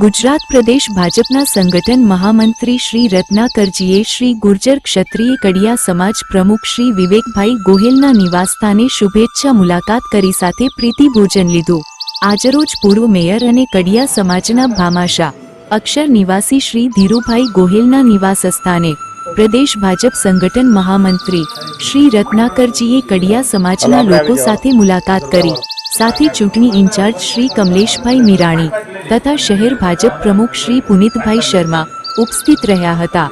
ગુજરાત પ્રદેશ ભાજપના સંગઠન મહામંત્રી શ્રી રત્નાકરજીએ શ્રી ગુર્જર ક્ષત્રિય કડિયા સમાજ પ્રમુખ શ્રી વિવેકભાઈ ગોહિલના નિવાસસ્થાને શુભેચ્છા મુલાકાત કરી સાથે પ્રીતિભોજન લીધું. આજરોજ પૂર્વ મેયર અને કડિયા સમાજના ભામાશા અક્ષર નિવાસી શ્રી ધીરુભાઈ ગોહિલના નિવાસસ્થાને પ્રદેશ ભાજપ સંગઠન મહામંત્રી શ્રી રત્નાકરજીએ કડિયા સમાજના લોકો સાથે મુલાકાત કરી. સાથે ચૂંટણી ઇન્ચાર્જ શ્રી કમલેશભાઈ મીરાણી તથા શહેર ભાજપ પ્રમુખ શ્રી પુનિતભાઈ શર્મા ઉપસ્થિત રહ્યા હતા.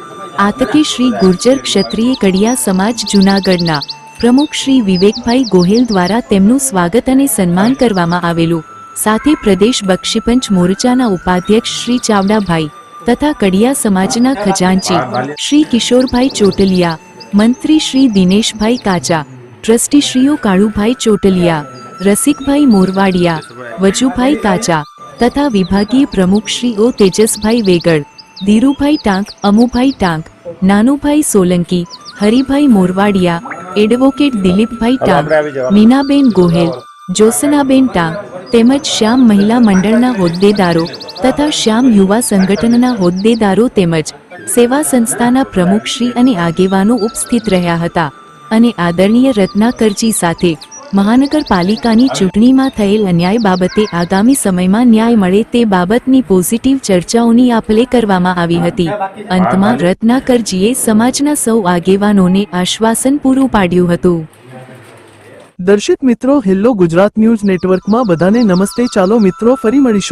આતકે શ્રી ગુર્જર ક્ષત્રિય કડિયા સમાજ જૂનાગઢના પ્રમુખ શ્રી વિવેકભાઈ ગોહિલ દ્વારા તેમનું સ્વાગત અને સન્માન કરવામાં આવેલું. સાથે પ્રદેશ બક્ષીપંચ મોરચાના ઉપાધ્યક્ષ શ્રી ચાવડાભાઈ તથા કડિયા સમાજના ખજાનચી શ્રી કિશોરભાઈ ચોટલિયા, મંત્રી શ્રી દિનેશભાઈ કાચા, ટ્રસ્ટીશ્રીઓ કાળુભાઈ ચોટલિયા રસિકભાઈ મોરવાડિયા વજુભાઈ કાચા તથા વિભાગીય પ્રમુખ શ્રી ઓ તેજસભાઈ વેગડ ધીરુભાઈ ટાંક અમુભાઈ ટાંક નાનુભાઈ સોલંકી હરિભાઈ મોરવાડિયા એડવોકેટ દિલીપભાઈ ટાંક મીનાબેન ગોહેલ જોસનાબેન ટાંક તેમજ શ્યામ મહિલા મંડળના હોદ્દેદારો તથા શ્યામ યુવા સંગઠનના હોદ્દેદારો તેમજ સેવા સંસ્થાના પ્રમુખશ્રી અને આગેવાનો ઉપસ્થિત રહ્યા હતા અને આદરણીય રત્નાકરજી સાથે મહાનગરપાલિકાની ચૂંટણીમાં થયેલ અન્યાય બાબતે આગામી સમયમાં ન્યાય મળે તે બાબતની પોઝિટિવ ચર્ચાઓની આપલે કરવામાં આવી હતી. અંતમાં રત્નાકરજીએ સમાજના સૌ આગેવાનોને આશ્વાસન પૂરું પાડ્યું હતું. દર્શિત મિત્રો હેલ્લો ગુજરાત ન્યૂઝ નેટવર્કમાં બધાને નમસ્તે. ચાલો મિત્રો, ફરી મળીશું.